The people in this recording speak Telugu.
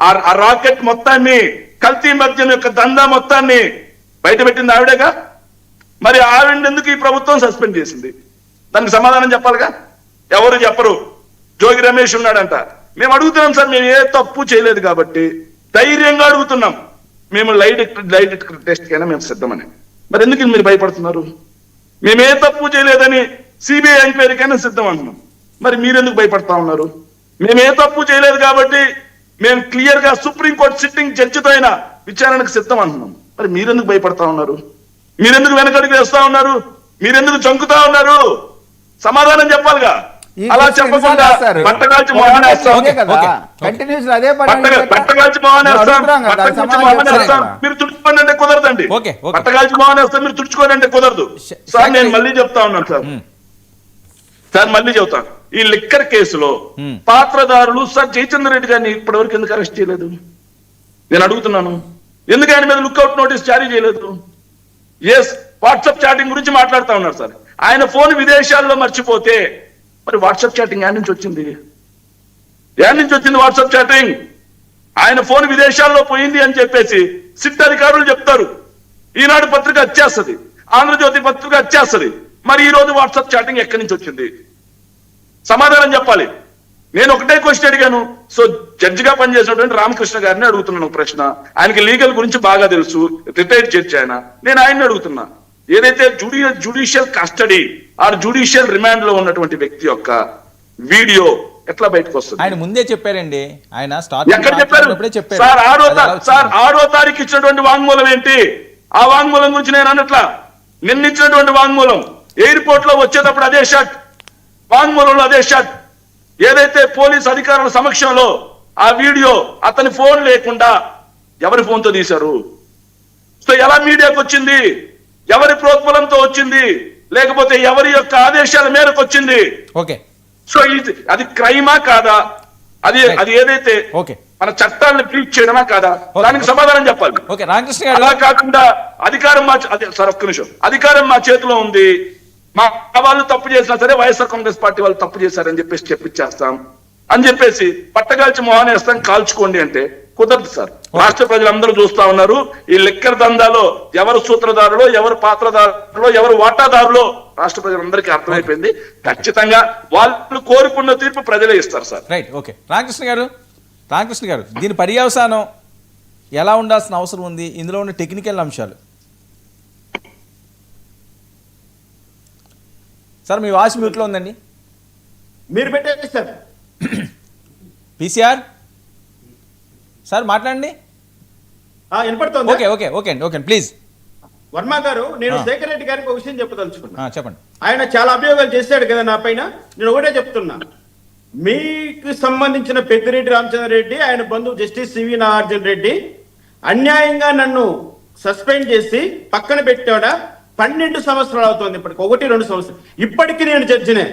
ఆ- రాకెట్ మొత్తాన్ని కల్తీ మద్యం యొక్క దందా మొత్తాన్ని బయట పెట్టింది ఆవిడేగా? మరి ఆవిడ ఎందుకు ఈ ప్రభుత్వం సస్పెండ్ చేసింది? దానికి సమాధానం చెప్పాలిగా? ఎవరు చెప్పరు? జోగి రమేష్ ఉన్నాడంట. మేము అడుగుతున్నాం సార్ మేము ఏ తప్పు చేయలేదు కాబట్టి. ధైర్యంగా అడుగుతున్నాం. మేము లైట్ లైట్ టెస్ట్ కైనా మేము సిద్ధమని. మరి ఎందుకు మీరు భయపడుతున్నారు? మేము ఏ తప్పు చేయలేదని సిబిఐ ఎంక్వైరీకైనా సిద్ధం అంటున్నాం. మరి మీరెందుకు భయపడతా ఉన్నారు? మేము ఏ తప్పు చేయలేదు కాబట్టి మేము క్లియర్గా సుప్రీంకోర్టు సిట్టింగ్ జడ్జితో అయినా విచారణకు సిద్ధం అంటున్నాం. మరి మీరెందుకు భయపడతా ఉన్నారు? మీరెందుకు వెనకడుగు వేస్తా ఉన్నారు? మీరెందుకు చంకుతా ఉన్నారు? సమాధానం చెప్పాలిగా. అలా చెప్పకుండా కదా. మీరు తుడుచుకోండి అంటే కుదరదండి. మొహాన్ని వేస్తాం మీరు తుడుచుకోండి అంటే కుదరదు. సార్ నేను మళ్ళీ చెప్తా ఉన్నాను సార్. మ్మ్. సార్ మళ్ళీ చెబుతాను ఈ లిక్కర్ కేసులో. పాత్రదారులు సార్ జయచంద్ర రెడ్డి గారిని ఇప్పటివరకు ఎందుకు అరెస్ట్ చేయలేదు? నేను అడుగుతున్నాను. ఎందుకు ఆయన మీద లుక్అవుట్ నోటీస్ జారీ చేయలేదు? ఎస్ వాట్సాప్ చాటింగ్ గురించి మాట్లాడుతా ఉన్నారు సార్. ఆయన ఫోన్ విదేశాల్లో మర్చిపోతే మరి వాట్సాప్ చాటింగ్ యాడ్ నుంచి వచ్చింది? యాడ్ నుంచి వచ్చింది వాట్సాప్ చాటింగ్. ఆయన ఫోన్ విదేశాల్లో పోయింది అని చెప్పేసి సిట్ అధికారులు చెప్తారు. ఈనాడు పత్రిక వచ్చేస్తుంది ఆంధ్రజ్యోతి పత్రిక వచ్చేస్తుంది మరి ఈ రోజు వాట్సాప్ చాటింగ్ ఎక్కడి నుంచి వచ్చింది? సమాధానం చెప్పాలి. నేను ఒకటే క్వశ్చన్ అడిగాను. సో జడ్జిగా పనిచేసినటువంటి రామకృష్ణ గారిని అడుగుతున్నాను ఒక ప్రశ్న. ఆయనకి లీగల్ గురించి బాగా తెలుసు. రిటైర్డ్ జడ్జి ఆయన. నేను ఆయన్ని అడుగుతున్నా. ఏదైతే judicial judicial custody or judicial రిమాండ్లో ఉన్నటువంటి వ్యక్తి యొక్క వీడియో ఎట్లా బయటకు వస్తుంది? ఆయన ముందే చెప్పారండి. ఆయన ఎక్కడ చెప్పారు? సార్ ఆరో? సార్ ఆరో తారీఖు ఇచ్చినటువంటి వాంగ్మూలం ఏంటి? ఆ వాంగ్మూలం గురించి నేను అన్నట్లా నిన్న ఇచ్చినటువంటి వాంగ్మూలం. ఎయిర్పోర్ట్లో వచ్చేటప్పుడు అదే షర్ట్. వాంగ్మూలంలో అదే షర్ట్ ఏదైతే పోలీస్ అధికారుల సమక్షంలో ఆ వీడియో అతని ఫోన్ లేకుండా ఎవరి ఫోన్తో తీశారు? సో ఎలా మీడియాకు వచ్చింది? ఎవరి ప్రోత్బలంతో వచ్చింది? లేకపోతే ఎవరి యొక్క ఆదేశాల మేరకు వచ్చింది? ఓకే. సో ఇది అది క్రైమా కాదా? అది అది ఏదైతే ఓకే. మన చట్టాలను బ్రీచ్ చేయడమా కాదా. దానికి సమాధానం చెప్పాలి. ఓకే రామకృష్ణ గారు. అలా కాకుండా అధికారం మా సార్ ఒక్క నిమిషం. అధికారం మా చేతిలో ఉంది. మా వాళ్ళు తప్పు చేసినా సరే వైఎస్ఆర్ కాంగ్రెస్ పార్టీ వాళ్ళు తప్పు చేశారని చెప్పేసి చెప్పిచ్చేస్తాం. అని చెప్పేసి పట్టగాల్చి మొహాన్ని వేస్తాం కాల్చుకోండి అంటే కుదరదు సార్. రాష్ట్ర ప్రజలందరూ చూస్తా ఉన్నారు. ఈ లెక్కర్ దందాలో ఎవరు సూత్రధారులో ఎవరు పాత్రధారులో ఎవరు వాటాదారులో రాష్ట్ర ప్రజలందరికీ అర్థమైపోయింది. ఖచ్చితంగా వాళ్ళు కోరుకున్న తీర్పు ప్రజలే ఇస్తారు సార్. రైట్ ఓకే రామకృష్ణ గారు రామకృష్ణ గారు దీని పర్యవసానం ఎలా ఉండాల్సిన అవసరం ఉంది? ఇందులో ఉన్న టెక్నికల్ అంశాలు. సార్ మీ వాయిస్ మ్యూట్లో ఉందండి. మీరు పెట్టండి సార్? పీసీఆర్? సార్ మాట్లాడండి. వినపడుతోందా? ఓకే ఓకే ఓకే అండి ఓకే ప్లీజ్. వర్మ గారు నేను. శేఖర్ రెడ్డి గారికి ఒక విషయం చెప్పదలుచుకున్నా. చెప్పండి. ఆయన చాలా అభియోగాలు చేశాడు కదా నా పైన. నేను ఒకటే చెప్తున్నా. మీకు సంబంధించిన పెద్దిరెడ్డి రామచంద్ర రెడ్డి ఆయన బంధువు జస్టిస్ సివి నాగార్జున రెడ్డి అన్యాయంగా నన్ను సస్పెండ్ చేసి పక్కన పెట్టాడా? పన్నెండు సంవత్సరాలు అవుతుంది ఇప్పటికి. ఒకటి రెండు సంవత్సరాలు. ఇప్పటికీ నేను జడ్జినే